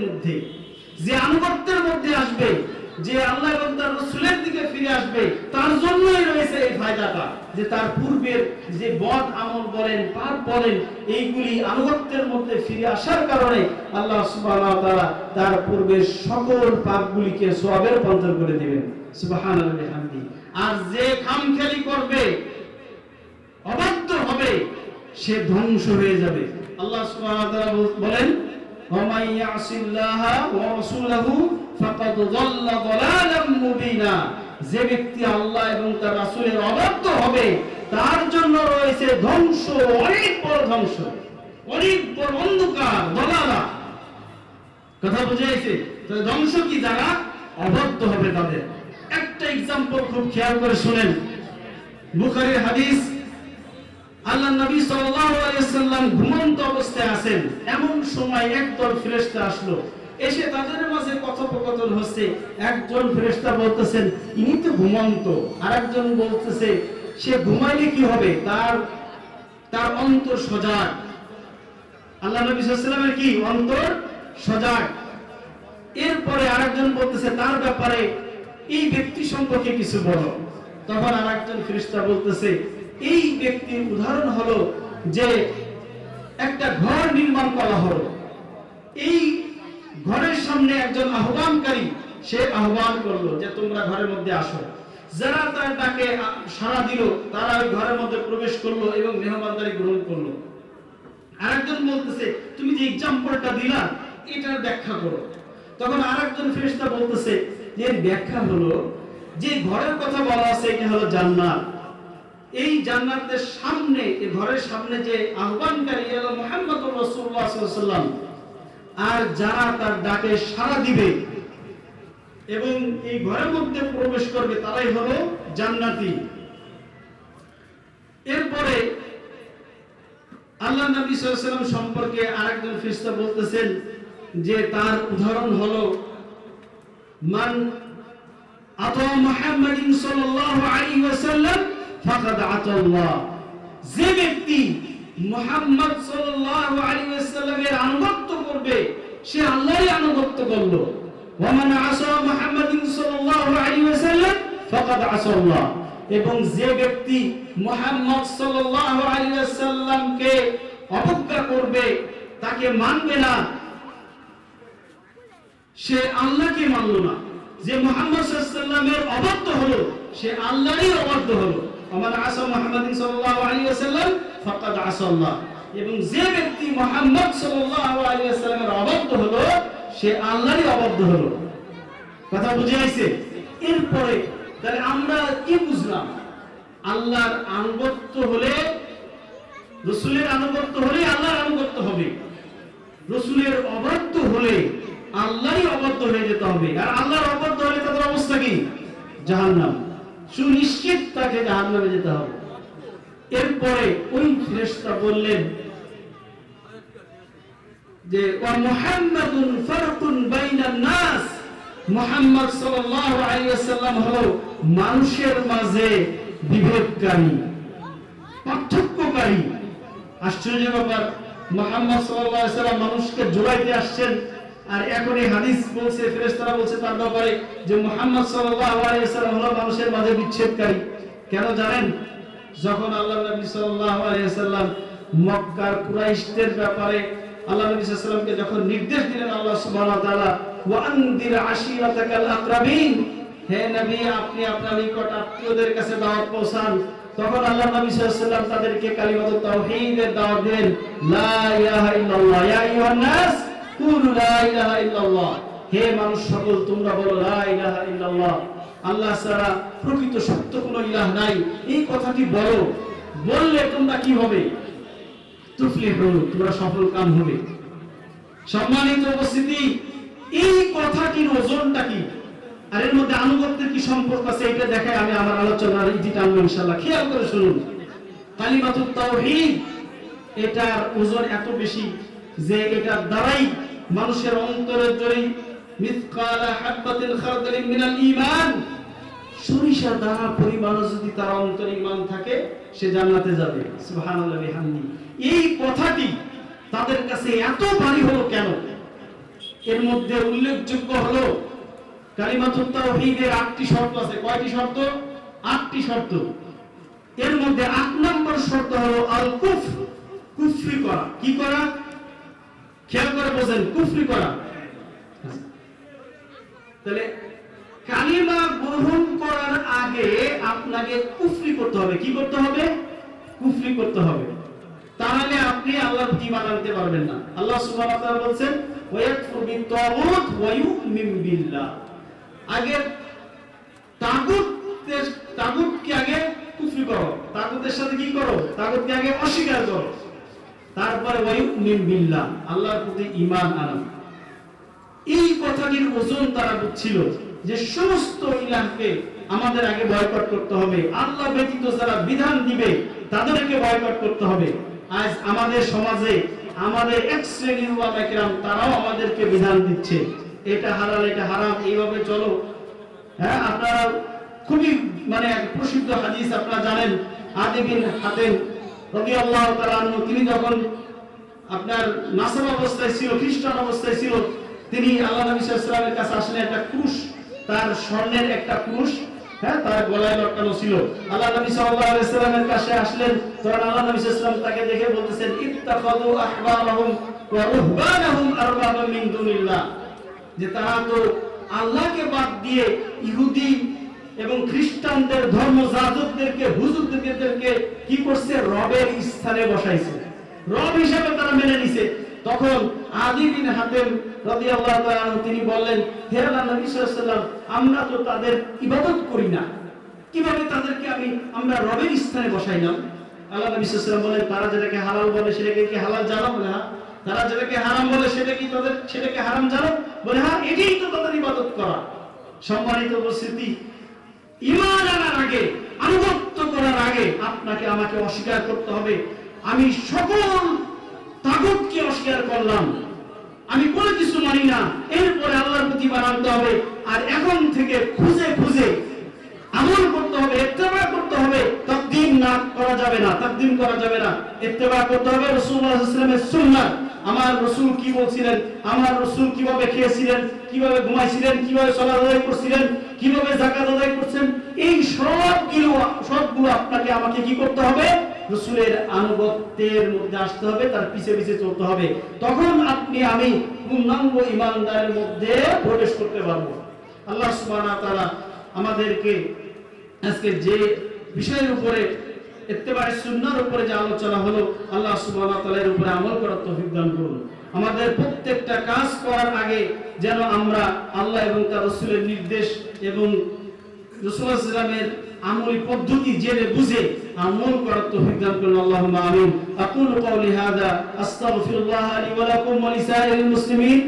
মধ্যে, যে আনুগত্যের মধ্যে আসবে, যে আল্লাহ এবং তার রসুলের দিকে ফিরে আসবে, তার জন্যই রয়েছে এই ফায়দাটা। যে তার পূর্বের যে বদ আমল বলেন, পাপ বলেন, এইগুলি আনুগত্যের মধ্যে ফিরে আসার কারণে আল্লাহ ওয়া তাআলা তার পূর্বের সকল পাপগুলিকে সওয়াবের রূপান্তর করে দিবেন। সুবহানাল্লাহি ওয়া বিহামদি। আর যে খামখেয়ালি করবে, অবাধ্য হবে, সে ধ্বংস হয়ে যাবে। আল্লাহ বল- বলেন ومن يعص الله ورسوله فقد ضل ضلالا مبينا যে ব্যক্তি আল্লাহ এবং তার রাসূলের অবাধ্য হবে তার জন্য রয়েছে ধ্বংস অনেক বড় ধ্বংস অনেক বড় অন্ধকার দলালা কথা বুঝে গেছে তাহলে ধ্বংস কি যারা অবাধ্য হবে তাদের একটা এক্সাম্পল খুব খেয়াল করে শুনেন বুখারীর হাদিস আল্লাহ নবী সাল্লাম ঘুমন্ত অবস্থায় আছেন। এমন সময় একদল ফেরেশতা আসলো। এসে তাদের মাঝে কথোপকথন হচ্ছে। একজন ফেরেশতা বলতেছেন, ইনি তো ঘুমন্ত। আরেকজন বলতেছে, সে ঘুমাইলে কি হবে? তার তার অন্তর সজাগ। আল্লাহ নবী সাল্লামের কি? অন্তর সজাগ। এরপরে আরেকজন বলতেছে, তার ব্যাপারে এই ব্যক্তি সম্পর্কে কিছু বলো। তখন আরেকজন ফেরেশতা বলতেছে এই ব্যক্তির উদাহরণ হলো যে একটা ঘর নির্মাণ করা হলো। এই ঘরের সামনে একজন আহ্বানকারী, সে আহ্বান করল যে তোমরা ঘরের মধ্যে আসো। যারা তার ডাকে সাড়া দিল, তারা ওই ঘরের মধ্যে প্রবেশ করল এবং মেহমানদারি গ্রহণ করল। আরেকজন বলতেছে, তুমি যে এক্সাম্পলটা দিলা, এটার ব্যাখ্যা করো। তখন আরেকজন ফেরেশতা বলতেছে যে ব্যাখ্যা হলো, যে ঘরের কথা বলা আছে, এটা হলো জান্নাত। এই জান্নাতের সামনে, এই ঘরের সামনে যে আহ্বানকারী হলো মুহাম্মদুর রাসূলুল্লাহ সাল্লাল্লাহু আর যারা তার ডাকে সাড়া দিবে এবং এই ঘরের মধ্যে প্রবেশ করবে তারাই হলো জান্নাতি। এরপরে আল্লাহ নবী ওয়াসাল্লাম সম্পর্কে আরেকজন ফেরেশতা বলতেছেন যে তার উদাহরণ হলো, মান আতা আলাইহি ওয়াসাল্লাম যে ব্যক্তি আনুগত্য করবে, সে আনুগত্য করল। এবং যে ব্যক্তি করবে, তাকে মানবে না, সে আল্লাহকে মানলো না। যে মুহাম্মদ সাল্লামের হলো সে আল্লাহরই অবাধ্য হলো। আমার আসা মুহাম্মাদিন সাল্লাল্লাহু আলাইহি ওয়াসাল্লাম, ফাকাদ আসাল্লাহ এবং যে ব্যক্তি মুহাম্মদ সাল্লাল্লাহু আলাইহি ওয়াসাল্লামের অবাধ্য হলো, সে আল্লাহরই অবাধ্য হলো। কথা বুঝে আইছে এরপরে, তাহলে আমরা কি বুঝলাম? আল্লাহর আনুগত্য হলে, রসুলের আনুগত্য হলে আল্লাহর আনুগত্য হবে। রসুলের অবাধ্য হলে আল্লাহরই অবাধ্য হয়ে যেতে হবে। আর আল্লাহর অবাধ্য হলে তাদের অবস্থা কি? জাহান্নাম। সুনিশ্চিত তাকে জাহান্নামে যেতে হবে। এরপরে ওই ফেরেশতা বললেন যে বাইনান নাস। সাল্লাল্লাহু আলাইহি ওয়াসাল্লাম হলো মানুষের মাঝে বিভেদকারী, পার্থক্যকারী। আশ্চর্য ব্যাপার, মুহাম্মদ সাল্লাল্লাহু আলাইহি ওয়াসাল্লাম মানুষকে জোড়াইতে আসছেন আর এখন এই হাদিস বলছে, ফেরেশতারা বলছে তার ব্যাপারে যে মুহাম্মদ সাল্লাল্লাহু আলাইহি ওয়াসাল্লাম হলো মানুষের মাঝে বিচ্ছেদকারী। কেন জানেন? যখন আল্লাহ নবী সাল্লাল্লাহু আলাইহি ওয়াসাল্লাম মক্কার কুরাইশদের ব্যাপারে আল্লাহ নবী সাল্লাল্লাহু ওয়াসাল্লামকে যখন নির্দেশ দিলেন, আল্লাহ সুবহানাহু ওয়া তাআলা ওয়া আনদির আশিরাতাকাল আকরাবিন, হে নবী, আপনি আপনার নিকট আত্মীয়দের কাছে দাওয়াত পৌঁছান। তখন আল্লাহ নবী সাল্লাল্লাহু আলাইহি তাদেরকে কালিমাতুত তাওহীদের দাওয়াত দিলেন, লা ইলাহা ইল্লাল্লাহ, ইয়া আইয়ুহান নাস। হে মানুষ সকল, তোমরা বলো আল্লাহ ছাড়া প্রকৃত সত্য কোনো ইলাহ নাই। এই কথাটি বলো। বললে তোমরা কি হবে? তুফলিহু তোমরা সফল কাম হবে। সম্মানিত উপস্থিতি, এই কথাটির ওজনটা কি? আর এর মধ্যে আনুগত্যের কি সম্পর্ক আছে এটা দেখায় আমি আমার আলোচনার ইতি টানবো ইনশাআল্লাহ। খেয়াল করে শুনুন। কালিমাতুত তাওহীদ, এটার ওজন এত বেশি যে এটার দ্বারাই মানুষের অন্তরের জড়ি মিসকালা হাব্বাতিল খারদালিন মিনাল ঈমান। সরিষা দানা পরিমাণ যদি তার অন্তরে ঈমান থাকে, সে জান্নাতে যাবে। সুবহানাল্লাহ বিহামদি। এই কথাটি তাদের কাছে এত ভারী হলো কেন? এর মধ্যে উল্লেখযোগ্য হলো, কালিমাতুত তাওহীদের আটটি শর্ত আছে। কয়টি শর্ত? আটটি শর্ত। এর মধ্যে আট নম্বর শর্ত হলো আল কুফ কুফরি করা। কি করা? খেয়াল করে বোঝেন? কুফরি করা। তাহলে কালিমা গ্রহণ করার আগে আপনাকে কুফরি করতে হবে। কি করতে হবে? কুফরি করতে হবে। তাহলে আপনি আল্লাহর ঈমান আনতে পারবেন না। আল্লাহ সুবহানাহু ওয়া তাআলা বলেন ওয়ায়াকফুর বিত-তাগুত ওয়া ইউমিন বিল্লাহ। আগে তাগুত তাগুতকে আগে কুফরি করো। তাগুতের সাথে কি করো? তাগুতকে আগে অস্বীকার করো। তারপরে আল্লাহর প্রতি ঈমান আনো এই কথাটির ওজন তারা বুঝছিল যে সমস্ত ইলাহকে আমাদের আগে বয়কট করতে হবে। আল্লাহ ব্যতীত যারা বিধান দিবে, তাদেরকে বয়কট করতে হবে। আজ আমাদের সমাজে আমাদের এক শ্রেণির উলামা তারাও আমাদেরকে বিধান দিচ্ছে। এটা হারাল এটা হারাম, এইভাবে চলো। হ্যাঁ আপনারা খুবই মানে প্রসিদ্ধ হাদিস আপনারা জানেন আদি বিন তিনি যখন আপনার নাসাব অবস্থায় ছিল, খ্রিস্টান অবস্থায় ছিল, তিনি আল্লাহ নবী আলাইহি কাছে আসলে একটা ক্রুশ, তার স্বর্ণের একটা ক্রুশ হ্যাঁ তার গলায় লটকানো ছিল। আল্লাহ নবী সাল্লাল্লাহু আলাইহি সাল্লামের কাছে আসলেন, তখন আল্লাহ নবী সাল্লাল্লাহু তাকে দেখে বলতেছেন, ইত্তাখাযু আহবারহুম ওয়া রুহবানাহুম আরবাবাম মিন দুনিল্লাহ। যে তারা তো আল্লাহকে বাদ দিয়ে ইহুদি এবং খ্রিস্টানদের ধর্ম যাজকদেরকে, হুজুরদেরকে কি করছে? রবের স্থানে বসাইছে। রব হিসেবে তারা মেনে নিছে। তখন আদি বিন হাতেম রাদিয়াল্লাহু তাআলা তিনি বললেন, হে আল্লাহ নবী সাল্লাল্লাহু আমরা তো তাদের ইবাদত করি না। কীভাবে তাদেরকে আমি, আমরা রবের স্থানে বসাইলাম আল্লাহ নবী সাল্লাল্লাহু বলেন, তারা যেটাকে হালাল বলে সেটাকে কি হালাল জানো বলে হ্যাঁ? তারা যেটাকে হারাম বলে সেটা কি তাদের, সেটাকে হারাম জানো বলে হ্যাঁ? এটাই তো তাদের ইবাদত করা। সম্মানিত উপস্থিতি ইমান আনার আগে, আনুগত্য করার আগে আপনাকে আমাকে অস্বীকার করতে হবে। আমি সকল তাগুতকে অস্বীকার করলাম। আমি কোনো কিছু মানি না। এরপরে আল্লাহর প্রতি বানাতে হবে। আর এখন থেকে খুঁজে খুঁজে আমল করতে হবে, ইত্তেবা করতে হবে। তাকদিম না করা যাবে না, তাকদিম করা যাবে না। ইত্তেবা করতে হবে রাসূলুল্লাহ সাল্লাল্লাহু আলাইহি আমার রাসূল কি বলছিলেন? আমার রাসূল কীভাবে খেয়েছিলেন? কীভাবে ঘুমাইছিলেন? কীভাবে সালাত করছিলেন? কীভাবে যাকাত আদায় করছেন? এই সবগুলো সবগুলো আপনাকে, আমাকে কি করতে হবে? রসুলের আনুগত্যের মধ্যে আসতে হবে, তার পিছে পিছে চলতে হবে। তখন আপনি, আমি পূর্ণাঙ্গ ইমানদারের মধ্যে প্রবেশ করতে পারব। আল্লাহ সুবহানাহু তাআলা আমাদেরকে আজকে যে বিষয়ের উপরে ইত্তেবারে সুন্নাহর উপরে যে আলোচনা হলো, আল্লাহ সুবহানাহু ওয়া তাআলার উপরে আমল করার তৌফিক দান করুন। আমাদের প্রত্যেকটা কাজ করার আগে যেন আমরা আল্লাহ এবং তার রাসূলের নির্দেশ এবং সাল্লাল্লাহু আমলি পদ্ধতি জেনে বুঝে আমল করার তৌফিক দান করুন, আল্লাহুম্মা আমিন। আকুলু কওলি হাদা আস্তাগফিরুল্লাহ লি ওয়া লাকুম ওয়া লিসাইরিল মুসলিমিন